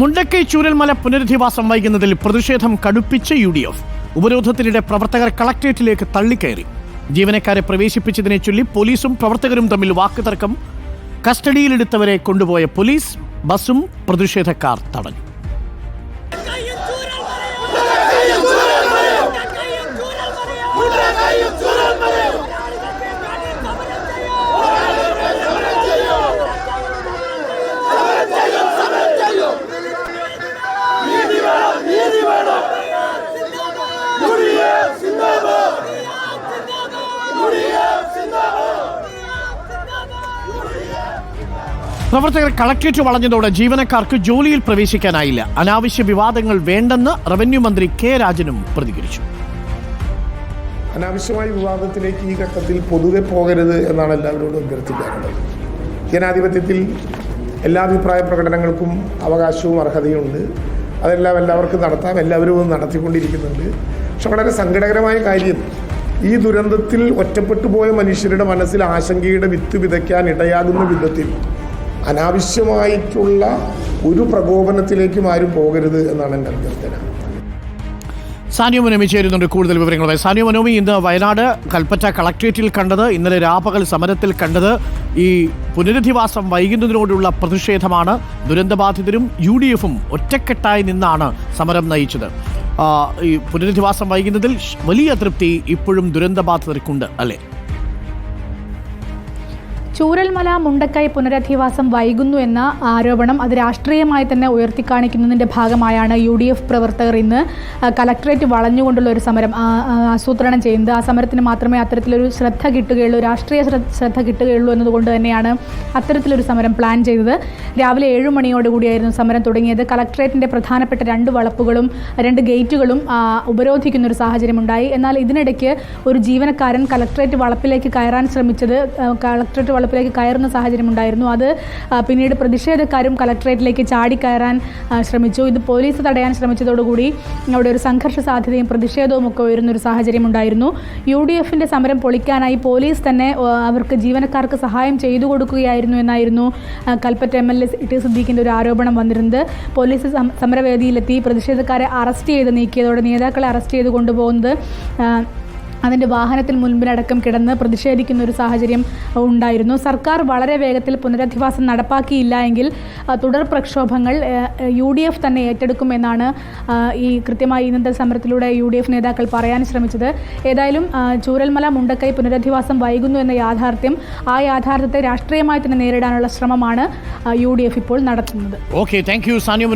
മുണ്ടക്കൈ ചൂരൽമല പുനരധിവാസം വൈകുന്നതിൽ പ്രതിഷേധം കടുപ്പിച്ച് യു ഡി എഫ് ഉപരോധത്തിനിടെ പ്രവർത്തകർ കളക്ട്രേറ്റിലേക്ക് തള്ളിക്കയറി. ജീവനക്കാരെ പ്രവേശിപ്പിച്ചതിനെ ചൊല്ലി പോലീസും പ്രവർത്തകരും തമ്മിൽ വാക്കുതർക്കം. കസ്റ്റഡിയിലെടുത്തവരെ കൊണ്ടുപോയ പോലീസ് ബസും പ്രതിഷേധക്കാർ തടഞ്ഞു. പ്രവർത്തകർ കളക്ട്രേറ്റ് വളഞ്ഞതോടെ ജീവനക്കാർക്ക് ജോലിയിൽ പ്രവേശിക്കാനായില്ല. അനാവശ്യ വിവാദങ്ങൾ വേണ്ടെന്ന് റവന്യൂ മന്ത്രി കെ രാജനും പ്രതികരിച്ചു. അനാവശ്യമായ വിവാദത്തിലേക്ക് ഈ ഘട്ടത്തിൽ പൊതുവെ പോകരുത് എന്നാണ് എല്ലാവരോടും അഭ്യർത്ഥിക്കാറുള്ളത്. ജനാധിപത്യത്തിൽ എല്ലാ അഭിപ്രായ പ്രകടനങ്ങൾക്കും അവകാശവും അർഹതയുമുണ്ട്. അതെല്ലാം എല്ലാവർക്കും നടത്താം എല്ലാവരും ഒന്ന് നടത്തിക്കൊണ്ടിരിക്കുന്നുണ്ട്. പക്ഷെ വളരെ സങ്കടകരമായ കാര്യം ഈ ദുരന്തത്തിൽ ഒറ്റപ്പെട്ടു പോയ മനുഷ്യരുടെ മനസ്സിൽ ആശങ്കയുടെ വിത്ത് വിതയ്ക്കാൻ ഇടയാകുന്ന വിധത്തിൽ അനാവശ്യമായിട്ടുള്ള ഒരു പ്രകോപനത്തിലേക്കും ആരും പോകരുത് എന്നാണ് എന്റെ അഭ്യർത്ഥന. സാനിയോ മനോമി ചേരുന്നുണ്ട് കൂടുതൽ വിവരങ്ങളുമായി. സാനിയോ മനോമി ഇന്ന് വയനാട് കൽപ്പറ്റ കളക്ട്രേറ്റിൽ കണ്ടത് ഇന്നലെ രാപകൽ സമരത്തിൽ കണ്ടത് ഈ പുനരധിവാസം വൈകുന്നതിനോടുള്ള പ്രതിഷേധമാണ്. ദുരന്തബാധിതരും യു ഡി എഫും ഒറ്റക്കെട്ടായി നിന്നാണ് സമരം നയിച്ചത്. ഈ പുനരധിവാസം വൈകുന്നതിൽ വലിയ തൃപ്തി ഇപ്പോഴും ദുരന്തബാധിതർക്കുണ്ട് അല്ലേ? ചൂരൽമല മുണ്ടക്കൈ പുനരധിവാസം വൈകുന്നു എന്ന ആരോപണം അത് രാഷ്ട്രീയമായി തന്നെ ഉയർത്തിക്കാണിക്കുന്നതിന്റെ ഭാഗമായാണ് യു ഡി എഫ് പ്രവർത്തകർ ഇന്ന് കലക്ടറേറ്റ് വളഞ്ഞുകൊണ്ടുള്ള ഒരു സമരം ആസൂത്രണം ചെയ്യുന്നത്. ആ സമരത്തിന് മാത്രമേ അത്തരത്തിലൊരു ശ്രദ്ധ കിട്ടുകയുള്ളൂ രാഷ്ട്രീയ ശ്രദ്ധ- കിട്ടുകയുള്ളൂ എന്നതുകൊണ്ട് തന്നെയാണ് അത്തരത്തിലൊരു സമരം പ്ലാൻ ചെയ്തത്. രാവിലെ ഏഴു മണിയോടുകൂടിയായിരുന്നു സമരം തുടങ്ങിയത്. കലക്ടറേറ്റിന്റെ പ്രധാനപ്പെട്ട രണ്ട് വളപ്പുകളും രണ്ട് ഗേറ്റുകളും ഉപരോധിക്കുന്ന ഒരു സാഹചര്യമുണ്ടായി. എന്നാൽ ഇതിനിടയ്ക്ക് ഒരു ജീവനക്കാരൻ കലക്ടറേറ്റ് വളപ്പിലേക്ക് കയറാൻ ശ്രമിച്ചത് കലക്ടറേറ്റ് കലക്ട്രേറ്റ് വളപ്പിലേക്ക് കയറുന്ന സാഹചര്യം ഉണ്ടായിരുന്നു. അത് പിന്നീട് പ്രതിഷേധക്കാരും കലക്ട്രേറ്റിലേക്ക് ചാടിക്കയറാൻ ശ്രമിച്ചു. ഇത് പോലീസ് തടയാൻ ശ്രമിച്ചതോടുകൂടി അവിടെ ഒരു സംഘർഷ സാധ്യതയും പ്രതിഷേധവും ഒക്കെ സാഹചര്യം ഉണ്ടായിരുന്നു. യു ഡി എഫിന്റെ സമരം പൊളിക്കാനായി പോലീസ് തന്നെ അവർക്ക് ജീവനക്കാർക്ക് സഹായം ചെയ്തു കൊടുക്കുകയായിരുന്നു എന്നായിരുന്നു Kalpetta M L A T സിദ്ദീഖിന്റെ ഒരു ആരോപണം വന്നിരുന്നത്. പോലീസ് സമരവേദിയിലെത്തി പ്രതിഷേധക്കാരെ അറസ്റ്റ് ചെയ്ത് നീക്കിയതോടെ നേതാക്കളെ അറസ്റ്റ് ചെയ്ത് കൊണ്ടുപോകുന്നത് അതിന്റെ വാഹനത്തിൽ മുൻപിനടക്കം കിടന്ന് പ്രതിഷേധിക്കുന്ന ഒരു സാഹചര്യം ഉണ്ടായിരുന്നു. സർക്കാർ വളരെ വേഗത്തിൽ പുനരധിവാസം നടപ്പാക്കിയില്ല എങ്കിൽ തുടർ പ്രക്ഷോഭങ്ങൾ യു ഡി എഫ് തന്നെ ഏറ്റെടുക്കുമെന്നാണ് ഈ കൃത്യമായി ഇന്നത്തെ സമരത്തിലൂടെ യു ഡി എഫ് നേതാക്കൾ പറയാൻ ശ്രമിച്ചത്. ഏതായാലും ചൂരൽമല മുണ്ടക്കൈ പുനരധിവാസം വൈകുന്നു എന്ന യാഥാർത്ഥ്യം ആ യാഥാർത്ഥ്യത്തെ രാഷ്ട്രീയമായി തന്നെ നേരിടാനുള്ള ശ്രമമാണ് യു ഡി എഫ് ഇപ്പോൾ നടത്തുന്നത്. Okay thank you Sania